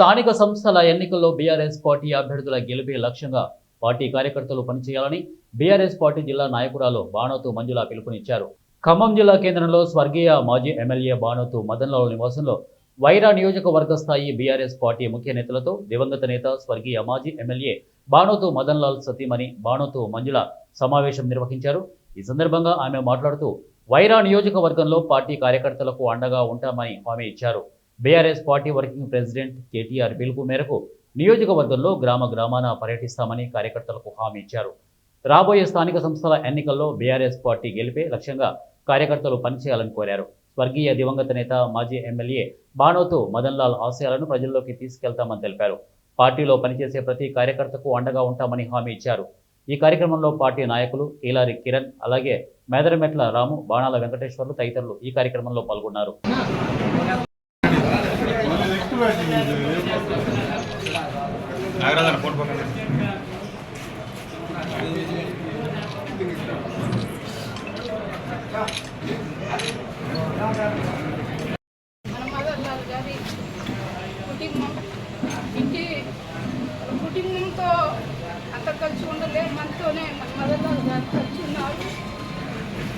స్థానిక సంస్థల ఎన్నికల్లో బీఆర్ఎస్ పార్టీ అభ్యర్థుల గెలిపే లక్ష్యంగా పార్టీ కార్యకర్తలు పనిచేయాలని బీఆర్ఎస్ పార్టీ జిల్లా నాయకురాలు బాణోతు మంజుల పిలుపునిచ్చారు. ఖమ్మం జిల్లా కేంద్రంలో స్వర్గీయ మాజీ ఎమ్మెల్యే బాణోతు మదన్లాల్ నివాసంలో వైరా నియోజకవర్గ స్థాయి బీఆర్ఎస్ పార్టీ ముఖ్య నేతలతో దివంగత నేత స్వర్గీయ మాజీ ఎమ్మెల్యే బాణోతు మదన్లాల్ సతీమణి బాణోతు మంజుల సమావేశం నిర్వహించారు. ఈ సందర్భంగా ఆమె మాట్లాడుతూ వైరా నియోజకవర్గంలో పార్టీ కార్యకర్తలకు అండగా ఉంటామని హామీ ఇచ్చారు. BRS party working president KTR పిలుపు మేరకు నియోజకవర్గంలో గ్రామ గ్రామాన పర్యటిస్తామని కార్యకర్తలకు హామీ ఇచ్చారు. రాబోయే స్థానిక సంస్థల ఎన్నికల్లో బీఆర్ఎస్ పార్టీ గెలిపే లక్ష్యంగా కార్యకర్తలు పనిచేయాలని కోరారు. స్వర్గీయ దివంగత నేత మాజీ ఎమ్మెల్యే బాణోతు మదన్ లాల్ ఆశయాలను ప్రజల్లోకి తీసుకెళ్తామని తెలిపారు. పార్టీలో పనిచేసే ప్రతి కార్యకర్తకు అండగా ఉంటామని హామీ ఇచ్చారు. ఈ కార్యక్రమంలో పార్టీ నాయకులు ఈలారి కిరణ్ అలాగే మేదరమెట్ల రాము బాణాల వెంకటేశ్వర్లు తదితరులు ఈ కార్యక్రమంలో పాల్గొన్నారు. నాగరాజన ఫోన్ పక్కన. కుటుంబం ఇంటి కుటుంబంతో అంత కలిసి ఉండలే మనతోనే మన మదర్ గారు కలిసి ఉన్నారు.